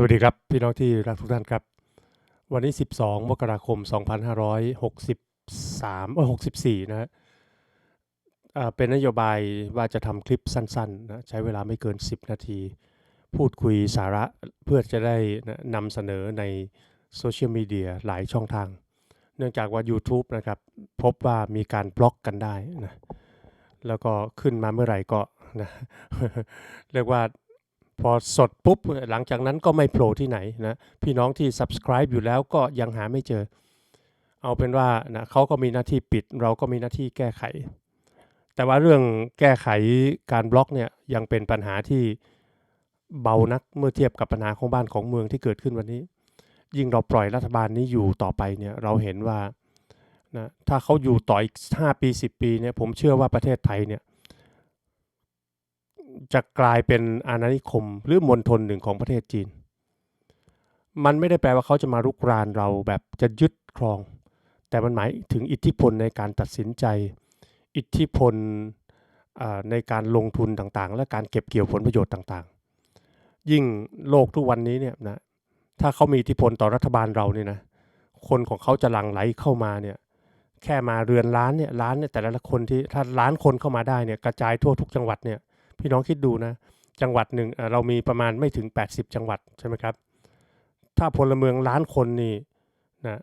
สวัสดีครับ พี่น้องที่รักทุกท่านครับ วันนี้ 12 มกราคม 2563เออ64 นะฮะอ่าเป็นนโยบายว่าจะทำคลิปสั้นๆนะใช้เวลาไม่เกิน 10 นาที พูดคุยสาระเพื่อจะได้นะนำเสนอในโซเชียลมีเดียหลายช่องทาง เนื่องจากว่า YouTube นะครับ พบว่ามีการบล็อกกันได้นะแล้วก็ขึ้นมาเมื่อไหร่ก็นะเรียกว่า พอสดปุ๊บหลังจากนั้นก็ไม่โผล่ที่ไหนนะพี่น้องที่ subscribe อยู่แล้วก็ยังหาไม่เจอ เอาเป็นว่านะเขาก็มีหน้าที่ปิด เราก็มีหน้าที่แก้ไข แต่ว่าเรื่องแก้ไขการบล็อกเนี่ยยังเป็นปัญหาที่เบานักเมื่อเทียบกับปัญหาของบ้านของเมืองที่เกิดขึ้นวันนี้ ยิ่งเราปล่อยรัฐบาลนี้อยู่ต่อไปเนี่ยเราเห็นว่านะถ้าเขาอยู่ต่ออีก 5 ปี 10 ปีเนี่ยผมเชื่อว่าประเทศไทยเนี่ย จะกลายเป็นอาณานิคม หรือมณฑลหนึ่งของประเทศจีน มันไม่ได้แปลว่าเขาจะมารุกรานเราแบบจะยึดครอง แต่มันหมายถึงอิทธิพลในการตัดสินใจ อิทธิพลในการลงทุนต่างๆ และการเก็บเกี่ยวผลประโยชน์ต่างๆ ยิ่งโลกทุกวันนี้เนี่ยนะถ้าเขามีอิทธิพลต่อรัฐบาลเราเนี่ยนะคนของเขาจะหลั่งไหลเข้ามาเนี่ยแค่มาเรือนล้านเนี่ยล้านเนี่ยแต่ละคนที่ถ้าล้านคนเข้ามาได้เนี่ยกระจายทั่วทุกจังหวัดเนี่ย พี่น้องคิดดูนะ จังหวัดหนึ่งเรามีประมาณไม่ถึง 80 จังหวัดใช่ไหมครับ ถ้าพลเมืองล้านคนนี่นะ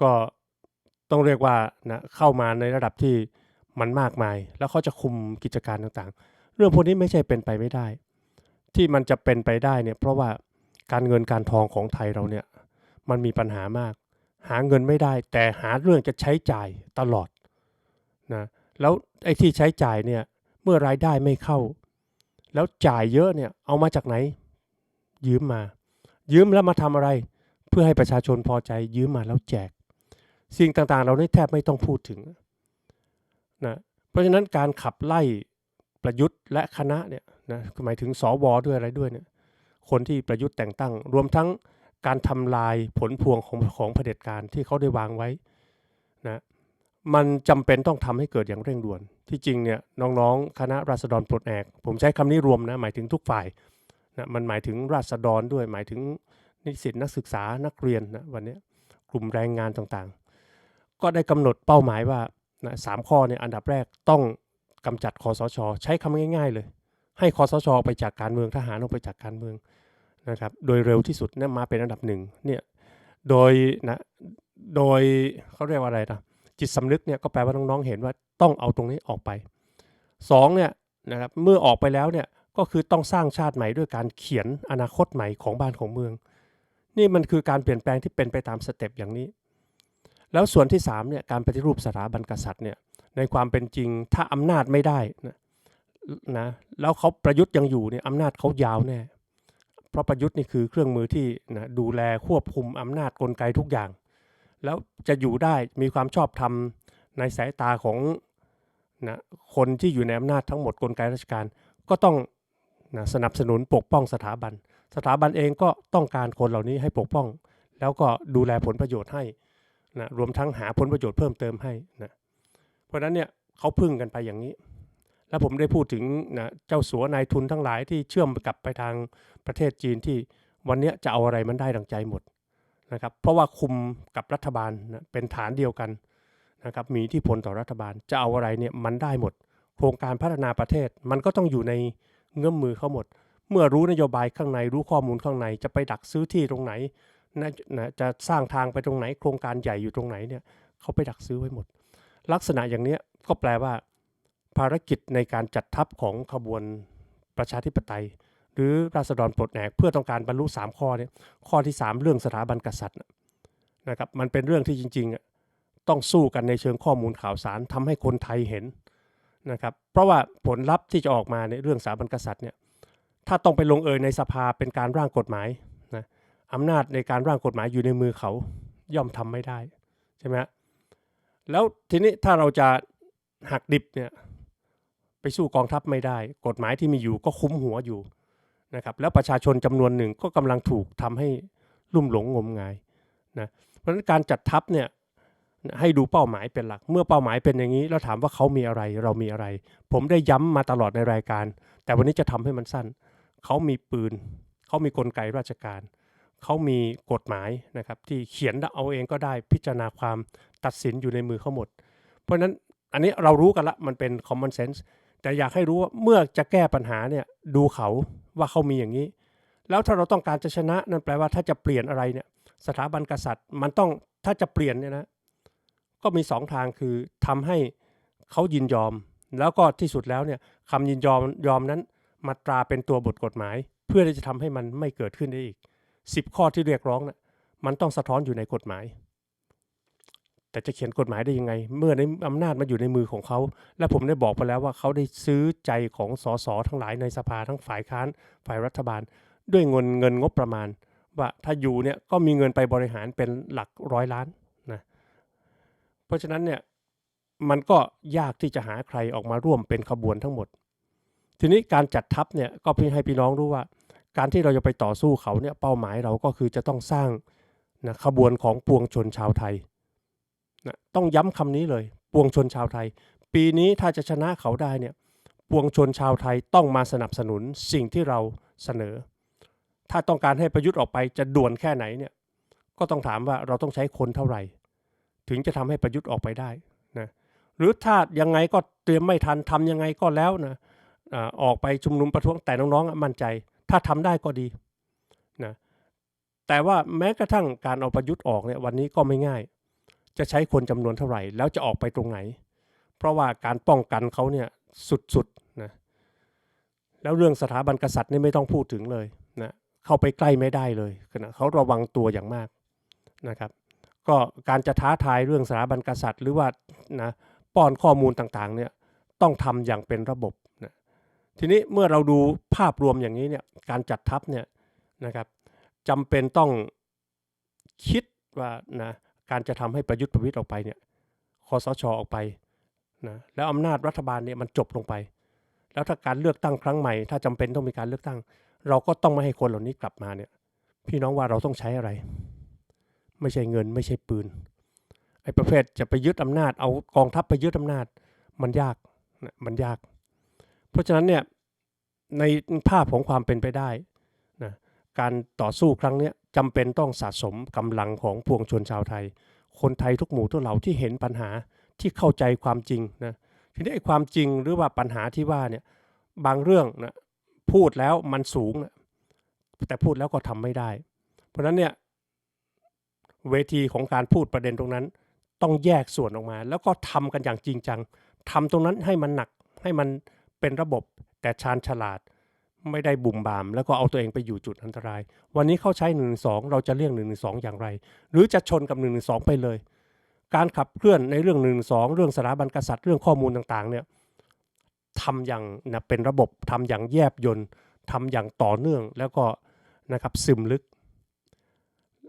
ก็ต้องเรียกว่านะเข้ามาในระดับที่มันมากมาย แล้วเขาจะคุมกิจการต่างๆ เรื่องพวกนี้ไม่ใช่เป็นไปไม่ได้ ที่มันจะเป็นไปได้เนี่ยเพราะว่าการเงินการทองของไทยเราเนี่ยมันมีปัญหามาก หาเงินไม่ได้ แต่หาเรื่องจะใช้จ่ายตลอดนะแล้วไอ้ที่ใช้จ่ายเนี่ย เมื่อรายได้ไม่เข้า แล้วจ่ายเยอะเนี่ยเอามาจากไหน ยืมมา ยืมแล้วมาทำอะไร เพื่อให้ประชาชนพอใจยืมมาแล้วแจก สิ่งต่างๆ เราได้แทบไม่ต้องพูดถึงนะเพราะฉะนั้นการขับไล่ประยุทธ์และคณะเนี่ยนะหมายถึงสวด้วยอะไรด้วยเนี่ยคนที่ประยุทธ์แต่งตั้ง รวมทั้งการทำลายผลพวงของของเผด็จการที่เขาได้วางไว้นะ มันจำเป็นต้องทำให้เกิดอย่างเร่งด่วน ที่จริงเนี่ยน้องๆ คณะราษฎรปลดแอก ผมใช้คำนี้รวมนะหมายถึงทุกฝ่ายนะมันหมายถึงราษฎรด้วยหมายถึงนิสิตนักศึกษานักเรียนนะวันนี้กลุ่มแรงงานต่างๆ ก็ได้กำหนดเป้าหมายว่านะสามข้อเนี่ยอันดับแรกต้องกำจัดคอสชใช้คำง่าย ๆ เลย ให้คอสชอไปจากการเมืองทหารออกไปจากการเมืองนะครับโดยเร็วที่สุดเนี่ยมาเป็นอันดับหนึ่งเนี่ยโดยนะโดยเขาเรียกว่าอะไรนะ จิตสำนึกเนี่ยก็แปลว่าน้องๆเห็นว่าต้องเอาตรงนี้ออกไปสองเนี่ยนะครับเมื่อออกไปแล้วเนี่ยก็คือต้องสร้างชาติใหม่ด้วยการเขียนอนาคตใหม่ของบ้านของเมือง นี่มันคือการเปลี่ยนแปลงที่เป็นไปตามสเต็ปอย่างนี้ แล้วส่วนที่3เนี่ยการปฏิรูปสถาบันกษัตริย์เนี่ยในความเป็นจริงถ้าอำนาจไม่ได้นะนะแล้วเขาประยุทธ์ยังอยู่เนี่ยอำนาจเขายาวแน่เพราะประยุทธ์นี่คือเครื่องมือที่นะดูแลควบคุมอำนาจกลไกทุกอย่าง แล้วจะอยู่ได้มีความชอบธรรมในสายตาของนะคนที่อยู่ในอำนาจทั้งหมดกลไกราชการ ก็ต้องนะสนับสนุนปกป้องสถาบัน สถาบันเองก็ต้องการคนเหล่านี้ให้ปกป้อง แล้วก็ดูแลผลประโยชน์ให้นะรวมทั้งหาผลประโยชน์เพิ่มเติมให้นะเพราะฉะนั้นเนี่ยเขาพึ่งกันไปอย่างนี้ แล้วผมได้พูดถึงนะเจ้าสัวนายทุนทั้งหลายที่เชื่อมกลับไปทางประเทศจีนที่วันนี้จะเอาอะไรมันได้ดังใจหมด นะครับเพราะว่าคุมกับรัฐบาลนะเป็นฐานเดียวกันนะครับมีที่พลต่อรัฐบาลจะเอาอะไรเนี่ยมันได้หมด โครงการพัฒนาประเทศมันก็ต้องอยู่ในเงื้อมมือเขาหมด เมื่อรู้นโยบายข้างในรู้ข้อมูลข้างในจะไปดักซื้อที่ตรงไหนนะนะจะสร้างทางไปตรงไหน โครงการใหญ่อยู่ตรงไหนเนี่ยเขาไปดักซื้อไว้หมด ลักษณะอย่างเนี้ยก็แปลว่า ภารกิจในการจัดทัพของขบวนประชาธิปไตย หรือราษฎรปลดแอกเพื่อต้องการบรรลุ 3 ข้อเนี่ยข้อที่ 3 เรื่องสถาบันกษัตริย์นะครับมันเป็นเรื่องที่จริงๆอะต้องสู้กันในเชิงข้อมูลข่าวสารทำให้คนไทยเห็นนะครับเพราะว่าผลลัพธ์ที่จะออกมาในเรื่องสถาบันกษัตริย์เนี่ยถ้าต้องไปลงเอยในสภาเป็นการร่างกฎหมายนะอำนาจในการร่างกฎหมายอยู่ในมือเขาย่อมทำไม่ได้ใช่ไหมแล้วทีนี้ถ้าเราจะหักดิบเนี่ยไปสู้กองทัพไม่ได้ กฎหมายที่มีอยู่ก็คุ้มหัวอยู่ นะครับแล้วประชาชนจำนวนหนึ่งก็กำลังถูกทำให้ลุ่มหลงงมงายนะเพราะฉะนั้นการจัดทัพเนี่ยให้ดูเป้าหมายเป็นหลัก เมื่อเป้าหมายเป็นอย่างนี้แล้วถามว่าเขามีอะไรเรามีอะไร ผมได้ย้ำมาตลอดในรายการ แต่วันนี้จะทำให้มันสั้น เขามีปืน เขามีกลไกราชการ เขามีกฎหมายนะครับที่เขียนเอาเองก็ได้พิจารณาความตัดสินอยู่ในมือเขาหมด เพราะฉะนั้นอันนี้เรารู้กันละมันเป็น common sense แต่อยากให้รู้ว่าเมื่อจะแก้ปัญหาเนี่ยดูเขาว่าเขามีอย่างนี้ แล้วถ้าเราต้องการจะชนะนั่นแปลว่าถ้าจะเปลี่ยนอะไรเนี่ยสถาบันกษัตริย์ มันต้องถ้าจะเปลี่ยนเนี่ยนะก็มีสองทางคือทำให้เขายินยอม แล้วก็ที่สุดแล้วเนี่ยคำยินยอมยอมนั้นมาตราเป็นตัวบทกฎหมาย เพื่อที่จะทำให้มันไม่เกิดขึ้นได้อีกสิบข้อที่เรียกร้องนะมันต้องสะท้อนอยู่ในกฎหมาย แต่จะเขียนกฎหมายได้ยังไง เมื่อในอำนาจมันอยู่ในมือของเขา และผมได้บอกไปแล้วว่าเขาได้ซื้อใจของสสทั้งหลายในสภาทั้งฝ่ายค้านฝ่ายรัฐบาล ด้วยเงินเงินงบประมาณ ว่าถ้าอยู่เนี่ยก็มีเงินไปบริหารเป็นหลักร้อยล้านนะเพราะฉะนั้นเนี่ยมันก็ยากที่จะหาใครออกมาร่วมเป็นขบวนทั้งหมด ทีนี้การจัดทัพเนี่ยก็เพื่อให้พี่น้องรู้ว่า การที่เราจะไปต่อสู้เขาเนี่ยเป้าหมายเราก็คือจะต้องสร้างนะขบวนของปวงชนชาวไทย นะต้องย้ำคำนี้เลย ปวงชนชาวไทย ปีนี้ถ้าจะชนะเขาได้เนี่ยปวงชนชาวไทยต้องมาสนับสนุนสิ่งที่เราเสนอ ถ้าต้องการให้ประยุทธ์ออกไปจะด่วนแค่ไหนเนี่ยก็ต้องถามว่าเราต้องใช้คนเท่าไหร่ ถึงจะทำให้ประยุทธ์ออกไปได้นะหรือถ้ายังไงก็เตรียมไม่ทันทำยังไงก็แล้วนะออกไปชุมนุมประท้วงแต่น้องๆมั่นใจ ถ้าทำได้ก็ดีนะแต่ว่าแม้กระทั่งการเอาประยุทธ์ออกเนี่ยวันนี้ก็ไม่ง่าย จะใช้คนจำนวนเท่าไหร่ แล้วจะออกไปตรงไหน เพราะว่าการป้องกันเขาเนี่ยสุดๆนะแล้วเรื่องสถาบันกษัตริย์นี่ไม่ต้องพูดถึงเลยนะเข้าไปใกล้ไม่ได้เลยนะเขาระวังตัวอย่างมากนะครับก็การจะท้าทายเรื่องสถาบันกษัตริย์ หรือว่านะป้อนข้อมูลต่างๆเนี่ยต้องทำอย่างเป็นระบบนะทีนี้เมื่อเราดูภาพรวมอย่างนี้เนี่ยการจัดทัพเนี่ยนะครับจำเป็นต้องคิดว่านะ การจะทำให้ประยุทธ์ประวิตยออกไปเนี่ยคอสชออกไปนะแล้วอำนาจรัฐบาลเนี่ยมันจบลงไป แล้วถ้าการเลือกตั้งครั้งใหม่ ถ้าจำเป็นต้องมีการเลือกตั้ง เราก็ต้องไม่ให้คนเหล่านี้กลับมาเนี่ยพี่น้องว่าเราต้องใช้อะไร ไม่ใช่เงินไม่ใช่ปืนไอ้ประเภทจะไปยึดอำนาจเอากองทัพไปยึดอำนาจมันยากนะมันยาก เพราะฉะนั้นเนี่ยในภาพของความเป็นไปได้นะการต่อสู้ครั้งเนี้ย จำเป็นต้องสะสมกำลังของพวงชนชาวไทย คนไทยทุกหมู่ทุกเหล่าที่เห็นปัญหาที่เข้าใจความจริงนะทีนี้ไอ้ความจริงหรือว่าปัญหาที่ว่าเนี่ยบางเรื่องนะพูดแล้วมันสูงนะแต่พูดแล้วก็ทำไม่ได้ เพราะฉะนั้นเนี่ยเวทีของการพูดประเด็นตรงนั้น ต้องแยกส่วนออกมา แล้วก็ทำกันอย่างจริงจังทำตรงนั้นให้มันหนักให้มันเป็นระบบแต่ชาญฉลาด ไม่ได้บุ่มบาม แล้วก็เอาตัวเองไปอยู่จุดอันตราย วันนี้เขาใช้1นึเราจะเลี่ยง1นึอย่างไร หรือจะชนกับ1นึไปเลย การขับเคลื่อนในเรื่อง1นึเรื่องสถาบันกษัตริย์เรื่องข้อมูลต่างๆเนี่ยทำอย่างนะเป็นระบบทำอย่างแยบยนต์ทำอย่างต่อเนื่องแล้วก็นะครับซึมลึก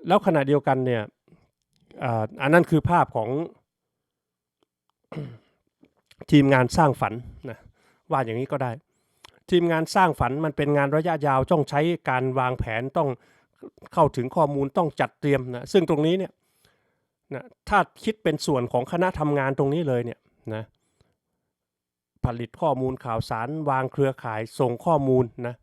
แล้วขณะเดียวกันเนี่ยอันนั้นคือภาพของทีมงานสร้างฝันนะว่าอย่างนี้ก็ได้ ทีมงานสร้างฝันมันเป็นงานระยะยาวต้องใช้การวางแผนต้องเข้าถึงข้อมูลต้องจัดเตรียมนะซึ่งตรงนี้เนี่ยนะถ้าคิดเป็นส่วนของคณะทำงานตรงนี้เลยเนี่ยนะผลิตข้อมูลข่าวสารวางเครือข่ายส่งข้อมูลนะ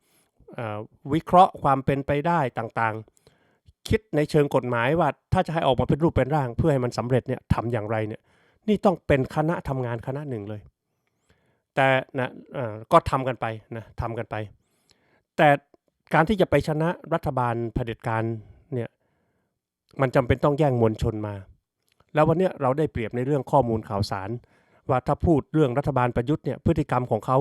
วิเคราะห์ความเป็นไปได้ต่างๆ คิดในเชิงกฎหมายว่าถ้าจะให้ออกมาเป็นรูปเป็นร่าง เพื่อให้มันสำเร็จเนี่ยทำอย่างไรเนี่ยนี่ต้องเป็นคณะทำงานคณะหนึ่งเลย แต่นะเอ่อก็ทำกันไปนะทำกันไป แต่การที่จะไปชนะรัฐบาลเผด็จการเนี่ยมันจำเป็นต้องแย่งมวลชนมา แล้ววันนี้เราได้เปรียบในเรื่องข้อมูลข่าวสาร ว่าถ้าพูดเรื่องรัฐบาลประยุทธ์เนี่ยพฤติกรรมของเขา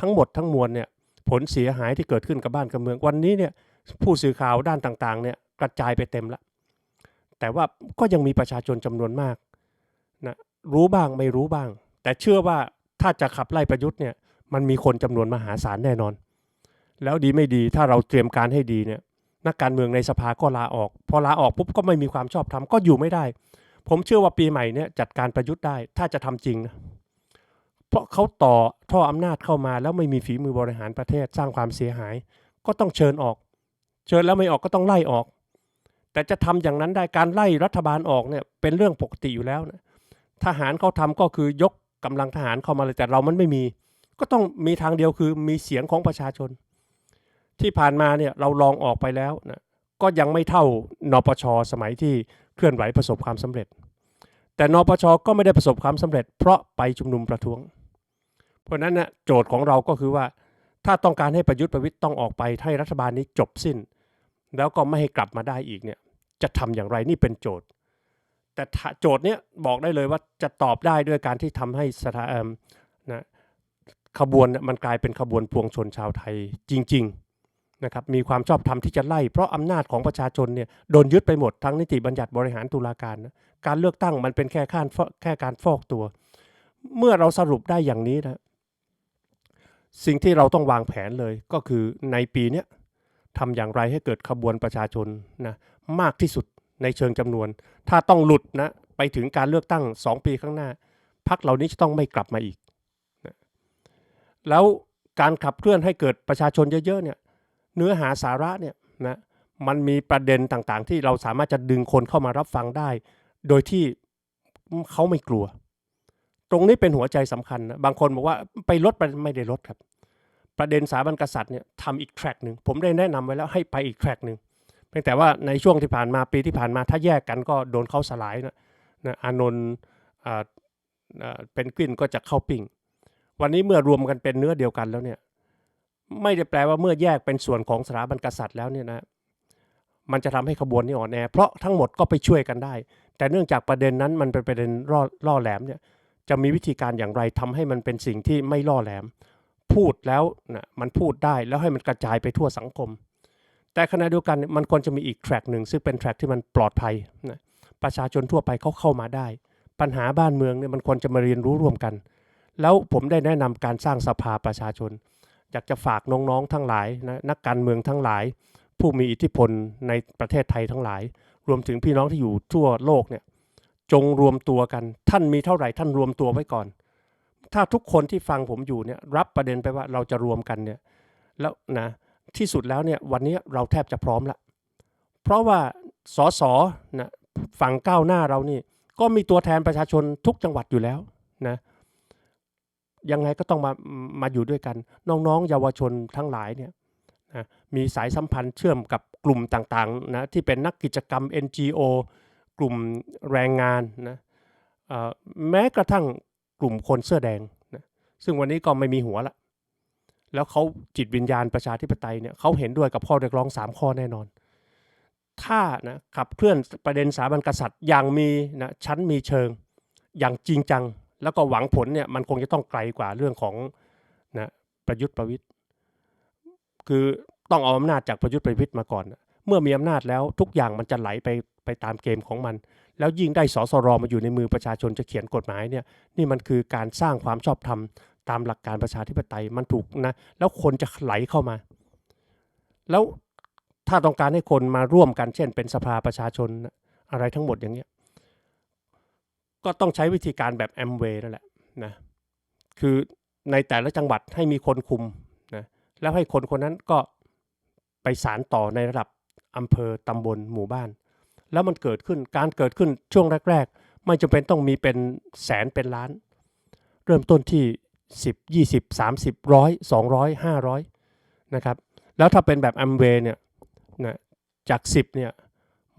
ทั้งหมดทั้งมวลเนี่ยผลเสียหายที่เกิดขึ้นกับบ้านกับเมืองวันนี้เนี่ยผู้สื่อข่าวด้านต่างๆเนี่ยกระจายไปเต็มละแต่ว่าก็ยังมีประชาชนจำนวนมากนะรู้บ้างไม่รู้บ้าง แต่เชื่อว่า ถ้าจะขับไล่ประยุทธ์เนี่ยมันมีคนจำนวนมหาศาลแน่นอน แล้วดีไม่ดีถ้าเราเตรียมการให้ดีเนี่ยนักการเมืองในสภาก็ลาออก พอลาออกปุ๊บก็ไม่มีความชอบธรรมก็อยู่ไม่ได้ ผมเชื่อว่าปีใหม่เนี่ยจัดการประยุทธ์ได้ถ้าจะทำจริงนะเพราะเขาต่อท่ออำนาจเข้ามา แล้วไม่มีฝีมือบริหารประเทศสร้างความเสียหาย ก็ต้องเชิญออก เชิญแล้วไม่ออกก็ต้องไล่ออก แต่จะทำอย่างนั้นได้การไล่รัฐบาลออกเนี่ยเป็นเรื่องปกติอยู่แล้วนะทหารเขาทำก็คือยก กำลังทหารเข้ามาเลยแต่เรามันไม่มี ก็ต้องมีทางเดียวคือมีเสียงของประชาชน ที่ผ่านมาเนี่ยเราลองออกไปแล้วนะก็ยังไม่เท่านปชสมัยที่เคลื่อนไหวประสบความสำเร็จ แต่นปชก็ไม่ได้ประสบความสำเร็จ เพราะไปชุมนุมประท้วง เพราะฉะนั้นนะโจทย์ของเราก็คือว่า ถ้าต้องการให้ประยุทธ์ประวิตยต้องออกไปให้รัฐบาลนี้จบสิ้น แล้วก็ไม่ให้กลับมาได้อีกเนี่ยจะทำอย่างไรนี่เป็นโจทย์ แต่โจทย์เนี้ยบอกได้เลยว่าจะตอบได้ด้วยการที่ทำให้สถานะขบวนมันกลายเป็นขบวนพวงชนชาวไทยจริง ๆนะครับมีความชอบธรรมที่จะไล่ เพราะอำนาจของประชาชนเนี่ยโดนยึดไปหมดทั้งนิติบัญญัติบริหารตุลาการนะการเลือกตั้งมันเป็นแค่การแค่การฟอกตัว เมื่อเราสรุปได้อย่างนี้นะสิ่งที่เราต้องวางแผนเลยก็คือในปีนี้ทำอย่างไรให้เกิดขบวนประชาชนนะมากที่สุด ในเชิงจำนวน ถ้าต้องหลุดนะไปถึงการเลือกตั้ง 2 ปีข้างหน้าพักเหล่านี้จะต้องไม่กลับมาอีกนะแล้วการขับเคลื่อนให้เกิดประชาชนเยอะๆเนี่ยเนื้อหาสาระเนี่ยนะมันมีประเด็นต่างๆ ที่เราสามารถจะดึงคนเข้ามารับฟังได้ โดยที่เขาไม่กลัว ตรงนี้เป็นหัวใจสำคัญนะบางคนบอกว่าไปลดไปไม่ได้ลดครับ ประเด็นสถาบันกษัตริย์เนี่ยทำอีกแทร็กหนึ่งผมได้แนะนำไว้แล้วให้ไปอีกแทร็กหนึ่ง เพียงแต่ว่าในช่วงที่ผ่านมาปีที่ผ่านมาถ้าแยกกันก็โดนเขาสลายนะนะอานนท์เป็นกวินก็จะเข้าปิ้งวันนี้เมื่อรวมกันเป็นเนื้อเดียวกันแล้วเนี่ยไม่ได้แปลว่าเมื่อแยกเป็นส่วนของสถาบันกษัตริย์แล้วเนี่ยนะมันจะทำให้ขบวนนี้อ่อนแอ เพราะทั้งหมดก็ไปช่วยกันได้ แต่เนื่องจากประเด็นนั้นมันเป็นประเด็นล่อล่อแหลมเนี่ยจะมีวิธีการอย่างไรทำให้มันเป็นสิ่งที่ไม่ล่อแหลม พูดแล้วนะมันพูดได้แล้วให้มันกระจายไปทั่วสังคม แต่ขณะเดียวกันมันควรจะมีอีกแทร็กหนึ่งซึ่งเป็นแทร็กที่มันปลอดภัยนะประชาชนทั่วไปเขาเข้ามาได้ ปัญหาบ้านเมืองเนี่ยมันควรจะมาเรียนรู้ร่วมกัน แล้วผมได้แนะนำการสร้างสภาประชาชน อยากจะฝากน้องๆทั้งหลายนะนักการเมืองทั้งหลาย ผู้มีอิทธิพลในประเทศไทยทั้งหลาย รวมถึงพี่น้องที่อยู่ทั่วโลกเนี่ยจงรวมตัวกัน ท่านมีเท่าไหร่ท่านรวมตัวไว้ก่อน ถ้าทุกคนที่ฟังผมอยู่เนี่ยรับประเด็นไปว่าเราจะรวมกันเนี่ยแล้วนะ ที่สุดแล้วเนี่ยวันนี้เราแทบจะพร้อมละ เพราะว่าสสนะฝั่งก้าวหน้าเรานี่ก็มีตัวแทนประชาชนทุกจังหวัดอยู่แล้วนะยังไงก็ต้องมามาอยู่ด้วยกัน น้องๆ เยาวชนทั้งหลายเนี่ยนะมีสายสัมพันธ์เชื่อมกับกลุ่มต่างๆนะที่เป็นนักกิจกรรม NGO กลุ่มแรงงานนะแม้กระทั่งกลุ่มคนเสื้อแดงนะซึ่งวันนี้ก็ไม่มีหัวละ แล้วเขาจิตวิญญาณประชาธิปไตยเนี่ยเขาเห็นด้วยกับข้อเรียกร้อง 3 ข้อแน่นอน ถ้านะขับเคลื่อนประเด็นสถาบันกษัตริย์อย่างมีนะชั้นมีเชิงอย่างจริงจัง แล้วก็หวังผลเนี่ยมันคงจะต้องไกลกว่าเรื่องของนะประยุทธ์ประวิทย์คือต้องเอาอำนาจจากประยุทธ์ประวิทย์มาก่อนนะเมื่อมีอำนาจแล้วทุกอย่างมันจะไหลไปไปตามเกมของมัน แล้วยิ่งได้สสรมาอยู่ในมือประชาชนจะเขียนกฎหมายเนี่ยนี่มันคือการสร้างความชอบธรรม ตามหลักการประชาธิปไตยมันถูกนะ แล้วคนจะไหลเข้ามา แล้วถ้าต้องการให้คนมาร่วมกัน เช่น เป็นสภาประชาชนอะไรทั้งหมดอย่างเงี้ยก็ต้องใช้วิธีการแบบแอมเวย์นั่นแหละนะคือในแต่ละจังหวัดให้มีคนคุมนะแล้วให้คนคนนั้นก็ไปสารต่อในระดับอำเภอตำบลหมู่บ้าน แล้วมันเกิดขึ้นการเกิดขึ้นช่วงแรก ๆ ไม่จำเป็นต้องมีเป็นแสนเป็นล้าน เริ่มต้นที่ 10 20 30ร้อย200 500นะครับแล้วถ้าเป็นแบบแอมเวย์เนี่ยนะจาก 10เนี่ย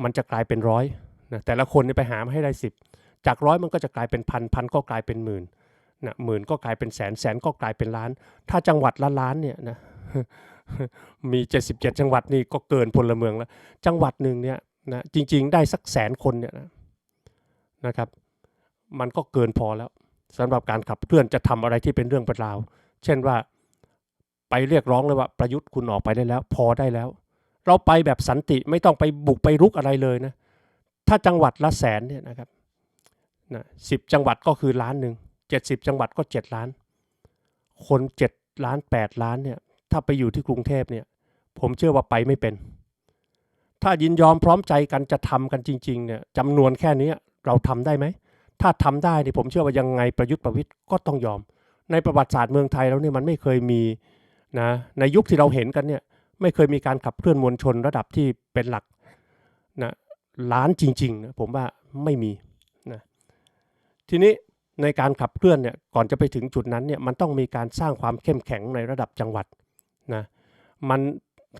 มันจะกลายเป็นร้อยนะแต่ละคนนี่ไปหามาให้ได้ 10 จากร้อยมันก็จะกลายเป็นพันพันก็กลายเป็นหมื่นนะหมื่นก็กลายเป็นแสนแสนก็กลายเป็นล้าน ถ้าจังหวัดละล้านเนี่ยนะมี 77 จังหวัดนี่ก็เกินพลเมืองแล้ว จังหวัดหนึ่งเนี่ยนะจริง ๆ ได้สักแสนคนเนี่ยนะนะครับ มันก็เกินพอแล้ว สำหรับการขับเคลื่อนจะทำอะไรที่เป็นเรื่องเป็นราว เช่นว่าไปเรียกร้องเลยว่าประยุทธ์คุณออกไปได้แล้ว พอได้แล้ว เราไปแบบสันติไม่ต้องไปบุกไปรุกอะไรเลยนะ ถ้าจังหวัดละแสนเนี่ยนะครับนะสิบจังหวัดก็คือล้านหนึ่งเจ็ดสิบจังหวัดก็เจ็ดล้าน คนเจ็ดล้านแปดล้านเนี่ยถ้าไปอยู่ที่กรุงเทพเนี่ยผมเชื่อว่าไปไม่เป็น ถ้ายินยอมพร้อมใจกันจะทำกันจริงๆเนี่ยจำนวนแค่นี้เราทำได้ไหม ถ้าทำได้เนี่ยผมเชื่อว่ายังไงประยุทธ์ประวิทย์ก็ต้องยอม ในประวัติศาสตร์เมืองไทยแล้วเนี่ยมันไม่เคยมีนะในยุคที่เราเห็นกันเนี่ยไม่เคยมีการขับเคลื่อนมวลชนระดับที่เป็นหลักนะล้านจริงๆนะผมว่าไม่มีนะทีนี้ในการขับเคลื่อนเนี่ยก่อนจะไปถึงจุดนั้นเนี่ยมันต้องมีการสร้างความเข้มแข็งในระดับจังหวัดนะมัน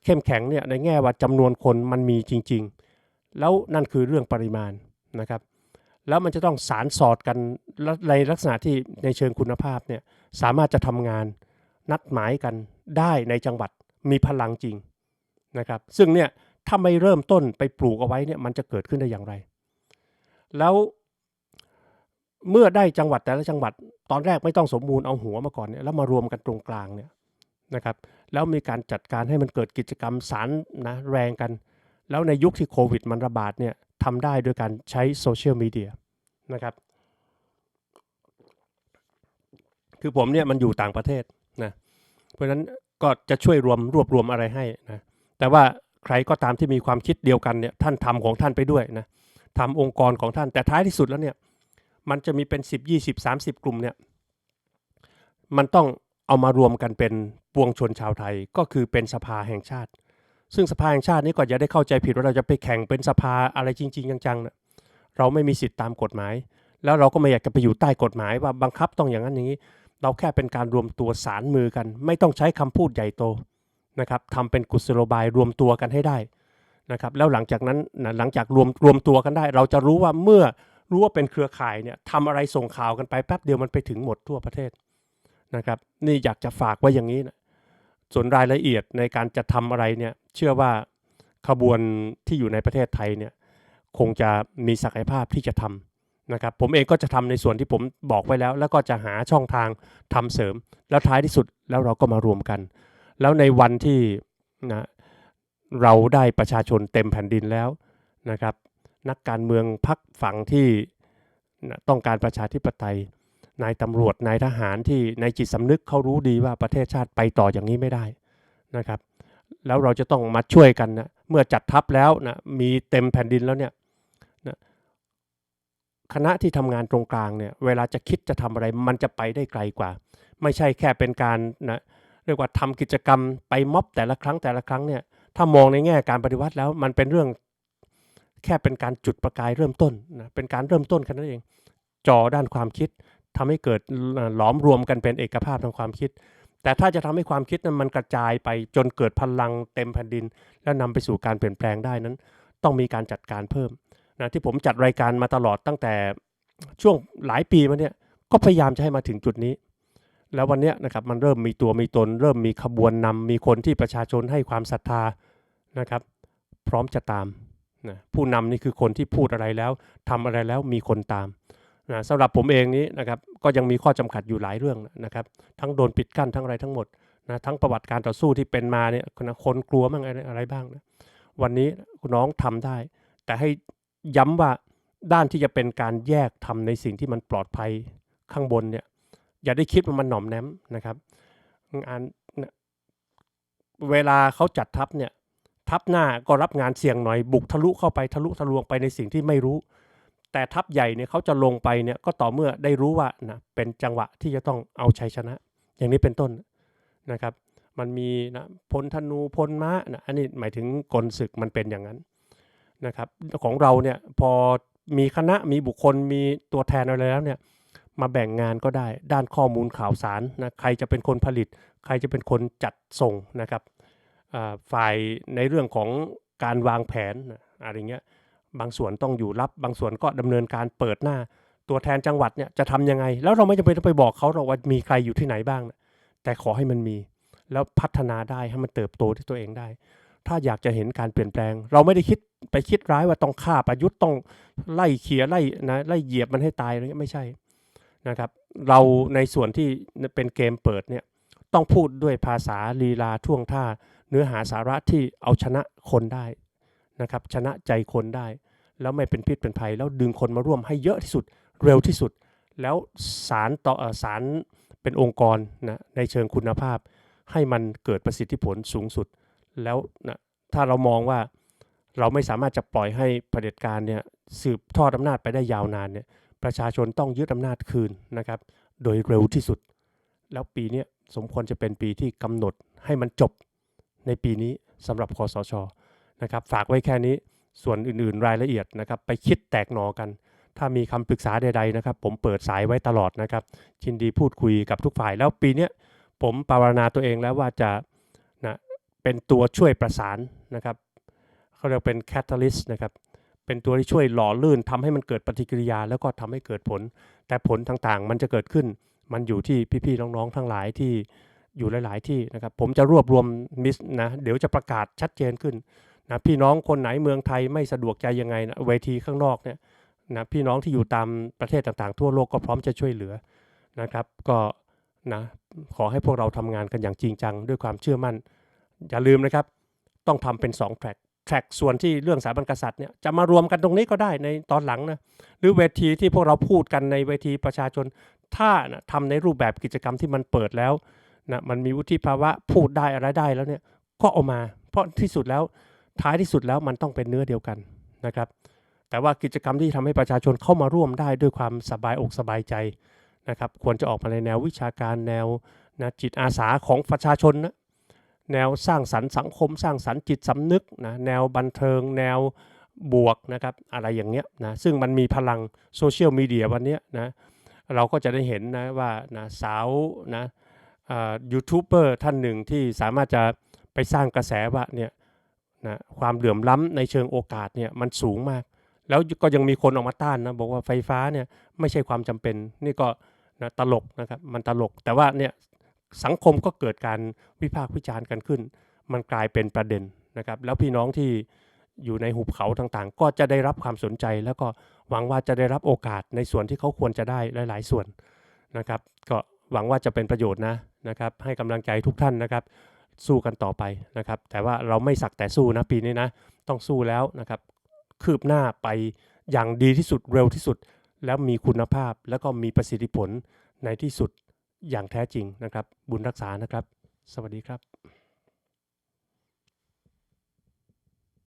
เข้มแข็งเนี่ยในแง่ว่าจำนวนคนมันมีจริง ๆ แล้วนั่นคือเรื่องปริมาณนะครับ แล้วมันจะต้องสารสอดกันในลักษณะที่ในเชิงคุณภาพเนี่ยสามารถจะทำงานนัดหมายกันได้ในจังหวัดมีพลังจริงนะครับ ซึ่งเนี่ยถ้าไม่เริ่มต้นไปปลูกเอาไว้เนี่ยมันจะเกิดขึ้นได้อย่างไร แล้วเมื่อได้จังหวัดแต่ละจังหวัดตอนแรกไม่ต้องสมบูรณ์เอาหัวมาก่อนเนี่ยแล้วมารวมกันตรงกลางเนี่ยนะครับแล้วมีการจัดการให้มันเกิดกิจกรรมสารนะแรงกัน แล้วในยุคที่โควิดมันระบาดเนี่ย ทำได้โดยการใช้โซเชียลมีเดียนะครับ คือผมเนี่ยมันอยู่ต่างประเทศนะ เพราะฉะนั้นก็จะช่วยรวมรวบรวมอะไรให้นะ แต่ว่าใครก็ตามที่มีความคิดเดียวกันเนี่ยท่านทำของท่านไปด้วยนะทำองค์กรของท่านแต่ท้ายที่สุดแล้วเนี่ยมันจะมีเป็น 10 20 30 กลุ่มเนี่ยมันต้องเอามารวมกันเป็นปวงชนชาวไทยก็คือเป็นสภาแห่งชาติ ซึ่งสภาแห่งชาตินี้ก็อย่าได้เข้าใจผิดว่าเราจะไปแข่งเป็นสภาอะไรจริง ๆ จังๆนะเราไม่มีสิทธิ์ตามกฎหมาย แล้วเราก็ไม่อยากจะไปอยู่ใต้กฎหมายว่าบังคับต้องอย่างนั้นอย่างนี้ เราแค่เป็นการรวมตัวสารมือกัน ไม่ต้องใช้คำพูดใหญ่โตนะครับทำเป็นกุศโลบายรวมตัวกันให้ได้นะครับแล้วหลังจากนั้นนะหลังจากรวมรวมตัวกันได้ เราจะรู้ว่าเมื่อรู้ว่าเป็นเครือข่ายเนี่ยทำอะไรส่งข่าวกันไปแป๊บเดียวมันไปถึงหมดทั่วประเทศนะครับนี่อยากจะฝากไว้อย่างนี้นะ ส่วนรายละเอียดในการจะทำอะไรเนี่ยเชื่อว่าขบวนที่อยู่ในประเทศไทยเนี่ยคงจะมีศักยภาพที่จะทำนะครับผมเองก็จะทำในส่วนที่ผมบอกไว้แล้ว แล้วก็จะหาช่องทางทำเสริม แล้วท้ายที่สุดแล้วเราก็มารวมกัน แล้วในวันที่นะเราได้ประชาชนเต็มแผ่นดินแล้วนะครับ นักการเมืองพักฝั่งที่นะต้องการประชาธิปไตย นายตำรวจนายทหารที่ในจิตสำนึกเขารู้ดีว่าประเทศชาติไปต่ออย่างนี้ไม่ได้นะครับ แล้วเราจะต้องมาช่วยกันนะเมื่อจัดทัพแล้วนะมีเต็มแผ่นดินแล้วเนี่ยนะคณะที่ทำงานตรงกลางเนี่ยเวลาจะคิดจะทำอะไรมันจะไปได้ไกลกว่า ไม่ใช่แค่เป็นการนะเรียกว่าทำกิจกรรมไปม็อบแต่ละครั้งแต่ละครั้งเนี่ยถ้ามองในแง่การปฏิวัติแล้วมันเป็นเรื่องแค่เป็นการจุดประกายเริ่มต้นนะเป็นการเริ่มต้นแค่นั้นเองจอด้านความคิด ทำให้เกิดหลอมรวมกันเป็นเอกภาพทางความคิด แต่ถ้าจะทำให้ความคิดนั้นมันกระจายไปจนเกิดพลังเต็มแผ่นดิน แล้วนำไปสู่การเปลี่ยนแปลงได้นั้น ต้องมีการจัดการเพิ่มนะที่ผมจัดรายการมาตลอดตั้งแต่ช่วงหลายปีมาเนี่ยก็พยายามจะให้มาถึงจุดนี้ แล้ววันนี้นะครับมันเริ่มมีตัวมีตน เริ่มมีขบวนนำมีคนที่ประชาชนให้ความศรัทธานะครับ พร้อมจะตามนะผู้นำนี่คือคนที่พูดอะไรแล้วทำอะไรแล้วมีคนตาม นะสำหรับผมเองนี้นะครับก็ยังมีข้อจำกัดอยู่หลายเรื่องนะครับ ทั้งโดนปิดกั้นทั้งอะไรทั้งหมดนะทั้งประวัติการต่อสู้ที่เป็นมาเนี่ยคนกลัวบ้างอะไรอะไรบ้างนะวันนี้น้องทำได้ แต่ให้ย้ำว่าด้านที่จะเป็นการแยกทำในสิ่งที่มันปลอดภัยข้างบนเนี่ยอย่าได้คิดว่ามันหน่อมแนมนะครับงานเวลาเขาจัดทัพเนี่ยทัพหน้าก็รับงานเสี่ยงหน่อยบุกทะลุเข้าไปทะลุทะลวงไปในสิ่งที่ไม่รู้ แต่ทัพใหญ่เนี่ยเขาจะลงไปเนี่ยก็ต่อเมื่อได้รู้ว่านะเป็นจังหวะที่จะต้องเอาชัยชนะ อย่างนี้เป็นต้นนะครับ มันมีนะพลธนูพลม้านะอันนี้หมายถึงกลศึกมันเป็นอย่างนั้นนะครับ ของเราเนี่ยพอมีคณะมีบุคคลมีตัวแทนอะไรแล้วเนี่ยมาแบ่งงานก็ได้ด้านข้อมูลข่าวสารนะใครจะเป็นคนผลิต ใครจะเป็นคนจัดส่งนะครับฝ่ายในเรื่องของการวางแผนอะไรเงี้ย บางส่วนต้องอยู่รับบางส่วนก็ดำเนินการเปิดหน้า ตัวแทนจังหวัดเนี่ยจะทำยังไง แล้วเราไม่จำเป็นต้องไปบอกเขาหรอกว่ามีใครอยู่ที่ไหนบ้าง แต่ขอให้มันมี แล้วพัฒนาได้ให้มันเติบโตที่ตัวเองได้ ถ้าอยากจะเห็นการเปลี่ยนแปลง เราไม่ได้คิดไปคิดร้ายว่าต้องฆ่าประยุทธ์ต้องไล่เขียไล่นะไล่เหยียบมันให้ตายอะไรเงี้ยไม่ใช่นะครับ เราในส่วนที่เป็นเกมเปิดเนี่ยต้องพูดด้วยภาษาลีลาท่วงท่า เนื้อหาสาระที่เอาชนะคนได้ นะครับชนะใจคนได้ แล้วไม่เป็นพิษเป็นภัย แล้วดึงคนมาร่วมให้เยอะที่สุดเร็วที่สุด แล้วสารต่อสารเป็นองค์กรนะในเชิงคุณภาพ ให้มันเกิดประสิทธิผลสูงสุด แล้วนะถ้าเรามองว่าเราไม่สามารถจะปล่อยให้เผด็จการเนี่ยสืบทอดอำนาจไปได้ยาวนานเนี่ยประชาชนต้องยึดอำนาจคืนนะครับ โดยเร็วที่สุด แล้วปีนี้สมควรจะเป็นปีที่กำหนดให้มันจบในปีนี้สำหรับคอสช นะครับฝากไว้แค่นี้ส่วนอื่นๆรายละเอียดนะครับ ไปคิดแตกหนอกัน ถ้ามีคำปรึกษาใดๆนะครับ ผมเปิดสายไว้ตลอดนะครับ ชินดีพูดคุยกับทุกฝ่ายแล้วปีนี้ผมปรารณาตัวเองแล้วว่าจะนะเป็นตัวช่วยประสานนะครับเขาเรียกเป็น catalyst นะครับเป็นตัวที่ช่วยหล่อลื่นทำให้มันเกิดปฏิกิริยา แล้วก็ทำให้เกิดผล แต่ผลต่างๆ มันจะเกิดขึ้น มันอยู่ที่พี่ๆน้องๆทั้งหลายที่อยู่หลาย ๆ ที่นะครับ ผมจะรวบรวมมิสนะเดี๋ยวจะประกาศชัดเจนขึ้น นะพี่น้องคนไหนเมืองไทยไม่สะดวกใจยังไงนะเวทีข้างนอกเนี่ยนะพี่น้องที่อยู่ตามประเทศต่างๆ ทั่วโลกก็พร้อมจะช่วยเหลือนะครับ ก็นะขอให้พวกเราทำงานกันอย่างจริงจังด้วยความเชื่อมั่น อย่าลืมนะครับ ต้องทำเป็น2แทร็กแทร็กส่วนที่เรื่องสถาบันกษัตริย์เนี่ยจะมารวมกันตรงนี้ก็ได้ในตอนหลังนะหรือเวทีที่พวกเราพูดกันในเวทีประชาชน ถ้านะทำในรูปแบบกิจกรรมที่มันเปิดแล้วนะมันมีวุฒิภาวะพูดได้อะไรได้แล้วเนี่ยก็เอามา เพราะที่สุดแล้ว ท้ายที่สุดแล้วมันต้องเป็นเนื้อเดียวกันนะครับ แต่ว่ากิจกรรมที่ทำให้ประชาชนเข้ามาร่วมได้ด้วยความสบายอกสบายใจนะครับ ควรจะออกมาในแนววิชาการแนวนะจิตอาสาของประชาชนนะแนวสร้างสรรค์สังคม สร้างสรรค์จิตสำนึกนะแนวบันเทิง แนวบวกนะครับอะไรอย่างเงี้ยนะซึ่งมันมีพลังโซเชียลมีเดียวันเนี้ยนะเราก็จะได้เห็นนะว่านะสาวนะยูทูบเบอร์ท่านหนึ่งที่สามารถจะไปสร้างกระแสว่าเนี่ย นะความเหลื่อมล้ำในเชิงโอกาสเนี่ยมันสูงมาก แล้วก็ยังมีคนออกมาต้านนะบอกว่าไฟฟ้าเนี่ยไม่ใช่ความจำเป็น นี่ก็นะตลกนะครับมันตลก แต่ว่าเนี่ยสังคมก็เกิดการวิพากษ์วิจารณ์กันขึ้น มันกลายเป็นประเด็นนะครับแล้วพี่น้องที่อยู่ในหุบเขาต่างๆ ก็จะได้รับความสนใจ แล้วก็หวังว่าจะได้รับโอกาสในส่วนที่เขาควรจะได้หลาย ๆ ส่วนนะครับ ก็หวังว่าจะเป็นประโยชน์นะนะครับ ให้กำลังใจทุกท่านนะครับ สู้กันต่อไปนะครับ แต่ว่าเราไม่สักแต่สู้นะปีนี้นะ ต้องสู้แล้วนะครับ คืบหน้าไปอย่างดีที่สุดเร็วที่สุด แล้วมีคุณภาพแล้วก็มีประสิทธิผลในที่สุดอย่างแท้จริงนะครับ บุญรักษานะครับ สวัสดีครับ